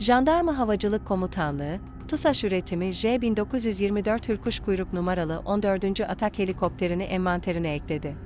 Jandarma Havacılık Komutanlığı, TUSAŞ üretimi J-1924 Hürkuş kuyruk numaralı 14. Atak helikopterini envanterine ekledi.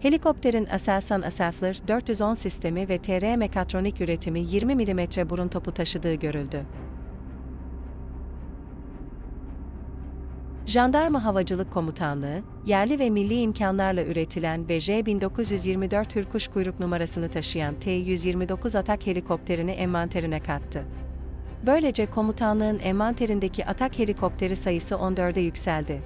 Helikopterin Aselsan Aselfler 410 sistemi ve TR mekatronik üretimi 20 mm burun topu taşıdığı görüldü. Jandarma Havacılık Komutanlığı, yerli ve milli imkanlarla üretilen ve J-1924 Hürkuş kuyruk numarasını taşıyan T-129 atak helikopterini envanterine kattı. Böylece komutanlığın envanterindeki atak helikopteri sayısı 14'e yükseldi.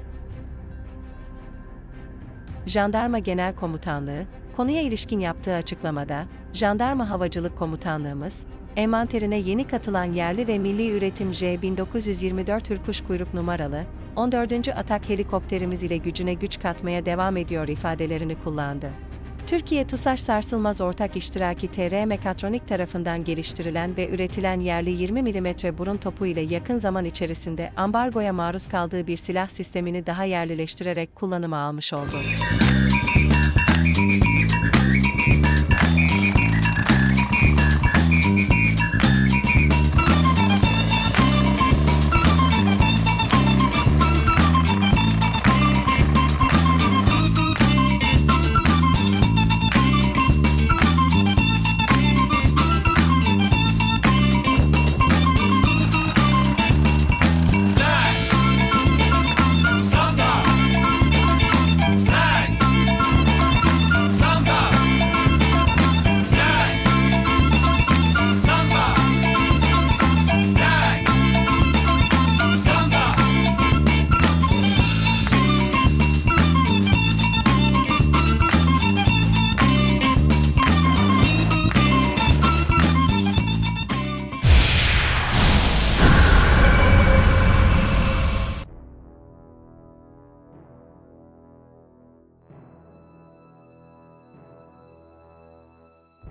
Jandarma Genel Komutanlığı, konuya ilişkin yaptığı açıklamada, Jandarma Havacılık Komutanlığımız, envanterine yeni katılan yerli ve milli üretim J-1924 Hürkuş kuyruk numaralı, 14. Atak helikopterimiz ile gücüne güç katmaya devam ediyor ifadelerini kullandı. Türkiye TUSAŞ Sarsılmaz Ortak İştiraki TR Mekatronik tarafından geliştirilen ve üretilen yerli 20 mm burun topu ile yakın zaman içerisinde ambargoya maruz kaldığı bir silah sistemini daha yerlileştirerek kullanıma almış oldu.